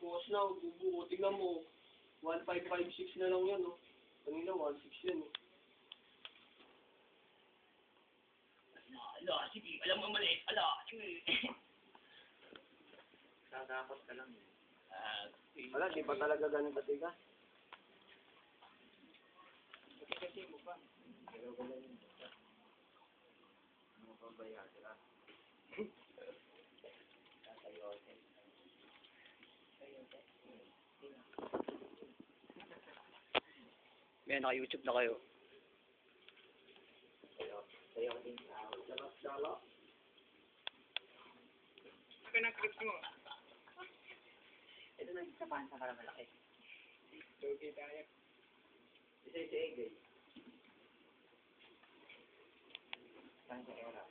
Bukas na, bubuo. Tingnan mo. 1556 na lang yan, no? Kanina, 16 yan, eh. Ala, sige, alam mo mali. Ala, sige. Tatapos ka lang. eh. Ah, Wala, di pa talaga ganun katiga. Ano pa ba yan? May naka-YouTube na kayo. Sa ako. Dalas, dala. Ito na sa pansa para malaki. Isa si Egay. Saan sa era?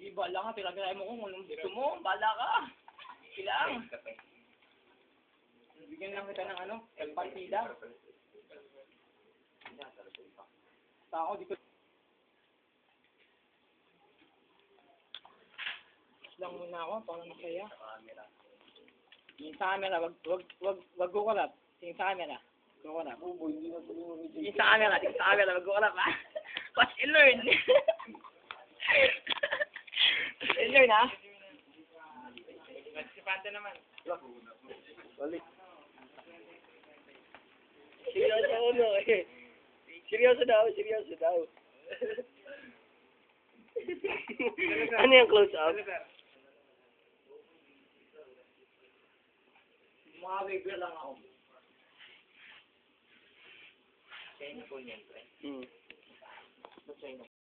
Di, bala ka. Pinagkaya mo kung anong gusto mo. Bala ka. Kailang. Kape. Bigyan lang kita ng ano, partida. Hindi, sa Luzon pa. Sa ako, di ko... lang muna ako, para masaya. Sa. Yung sa camera, wag, wag, wag, wag kukulap. Tingin sa camera. Kukulap. Tingin sa camera, tingin sa camera, wag kukulap ha. Watch and learn. Watch and learn ha. Participante naman. Balik. Seryoso uno eh. Seryoso daw, seryoso daw. ano yung close up? Mga bigla lang ako. Sa inyo po niyan, pre. Hmm.